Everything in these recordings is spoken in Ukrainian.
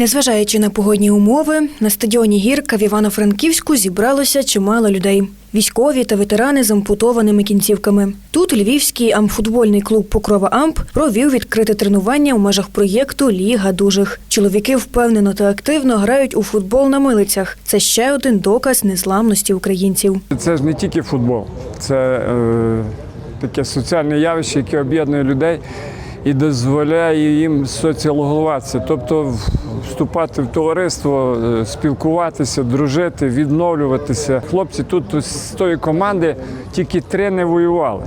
Незважаючи на погодні умови, на стадіоні Гірка в Івано-Франківську зібралося чимало людей. Військові та ветерани з ампутованими кінцівками. Тут львівський амфутбольний клуб Покрова Амп провів відкрите тренування у межах проєкту Ліга дужих. Чоловіки впевнено та активно грають у футбол на милицях. Це ще один доказ незламності українців. Це ж не тільки футбол, це е, таке соціальне явище, яке об'єднує людей і дозволяє їм соціалізуватися, тобто вступати в товариство, е, спілкуватися, дружити, відновлюватися. Хлопці тут з тої команди тільки три не воювали.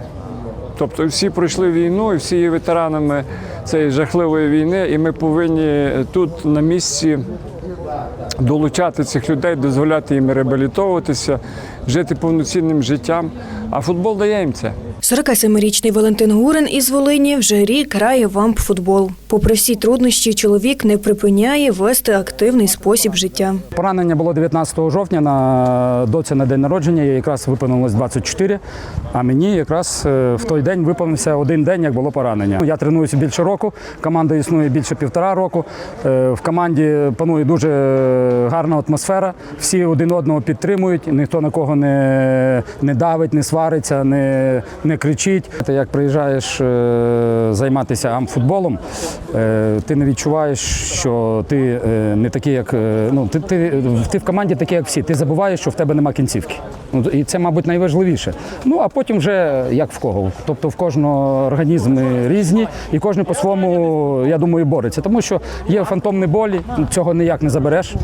Тобто всі пройшли війну і всі є ветеранами цієї жахливої війни, і ми повинні тут на місці долучати цих людей, дозволяти їм реабілітовуватися, жити повноцінним життям. А футбол дає їм це. 47-річний Валентин Гурин із Волині вже рік грає в ампфутбол. Попри всі труднощі, чоловік не припиняє вести активний спосіб життя. Поранення було 19 жовтня на доці на день народження. їй якраз виповнилось 24, а мені якраз е, в той день виповнився один день, як було поранення. Я тренуюся більше року, команда існує більше півтора року. Е, В команді панує дуже гарна атмосфера. Всі один одного підтримують, ніхто на кого не, не давить, не свариться, не, не кричить. Ти як приїжджаєш е, займатися амфутболом, ти не відчуваєш, що ти е, не такий, як е, ну ти, ти, ти в команді такий, як всі. Ти забуваєш, що в тебе нема кінцівки. Ну і це, мабуть, найважливіше. Ну а потім вже як в кого. Тобто в кожного організми різні, і кожен по-своєму, я думаю, бореться. Тому що є фантомні болі, цього ніяк не забереш.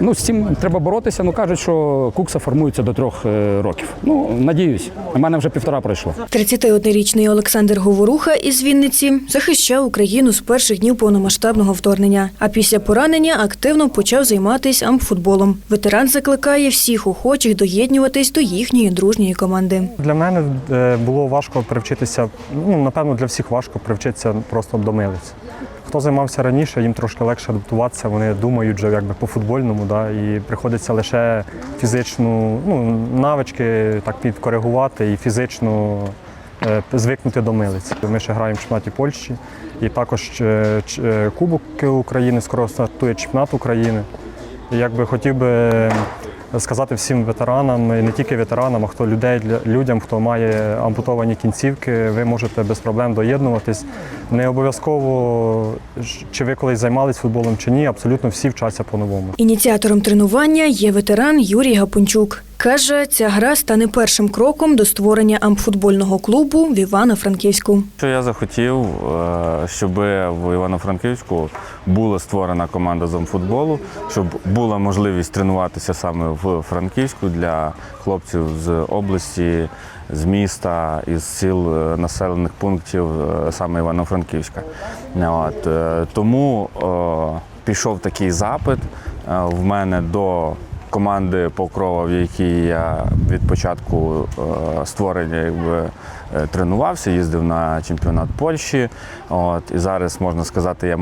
Ну з цим треба боротися. Ну кажуть, що кукса формується до трьох е, років. Ну надіюсь, у мене вже півтора пройшло. 31-річний Олександр Говоруха із Вінниці захищав Україну з перших днів повномасштабного вторгнення. А після поранення активно почав займатися амфутболом. Ветеран закликає всіх охочих доєднюватись до їхньої дружньої команди. Для мене е, було важко привчитися, ну, напевно, для всіх важко привчитися просто до милиць. Хто займався раніше, їм трошки легше адаптуватися, вони думають вже якби по-футбольному, да, і приходиться лише фізичну ну, навички так підкоригувати і фізично е, звикнути до милиць. Ми ще граємо в чемпіонаті Польщі, і також е, е, Кубок України скоро стартує чемпіонат України. І якби хотів би сказати всім ветеранам, і не тільки ветеранам, а хто людей людям, хто має ампутовані кінцівки, ви можете без проблем доєднуватись. Не обов'язково чи ви колись займалися футболом чи ні, абсолютно всі вчаться по-новому. Ініціатором тренування є ветеран Юрій Гапончук. Каже, ця гра стане першим кроком до створення амфутбольного клубу в Івано-Франківську. Що я захотів, е, щоб в Івано-Франківську була створена команда з амфутболу, щоб була можливість тренуватися саме в Франківську для хлопців з області, з міста, із сіл е, населених пунктів е, саме Івано-Франківська. Тому пішов такий запит в мене до команди Покрова, в якій я від початку е, створення якби, е, тренувався, їздив на чемпіонат Польщі. От, і зараз можна сказати, я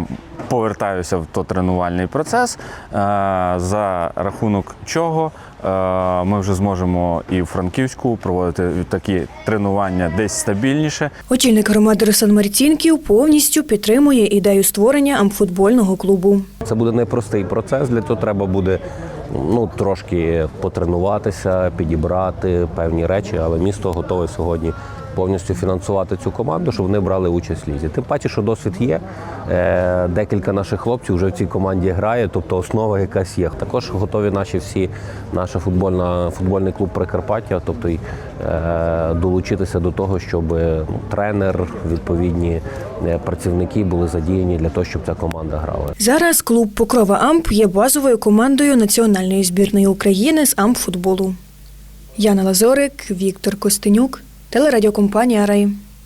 повертаюся в то тренувальний процес, е, за рахунок чого е, ми вже зможемо і в Франківську проводити такі тренування десь стабільніше. Очільник громади Руслан Марцінків повністю підтримує ідею створення амфутбольного клубу. Це буде непростий процес. Для цього треба буде ну трошки потренуватися, підібрати певні речі, але місто готове сьогодні повністю фінансувати цю команду, щоб вони брали участь в лізі. Тим паче, що досвід є. Е, Декілька наших хлопців вже в цій команді грає, тобто основа якась є. Також готові наші всі, наша футбольна футбольний клуб Прикарпаття, тобто й, е, долучитися до того, щоб ну, тренер, відповідні е, працівники були задіяні для того, щоб ця команда грала. Зараз клуб Покрова Амп є базовою командою національної збірної України з амфутболу. Яна Лазорик, Віктор Костенюк, телерадіокомпанія Рай.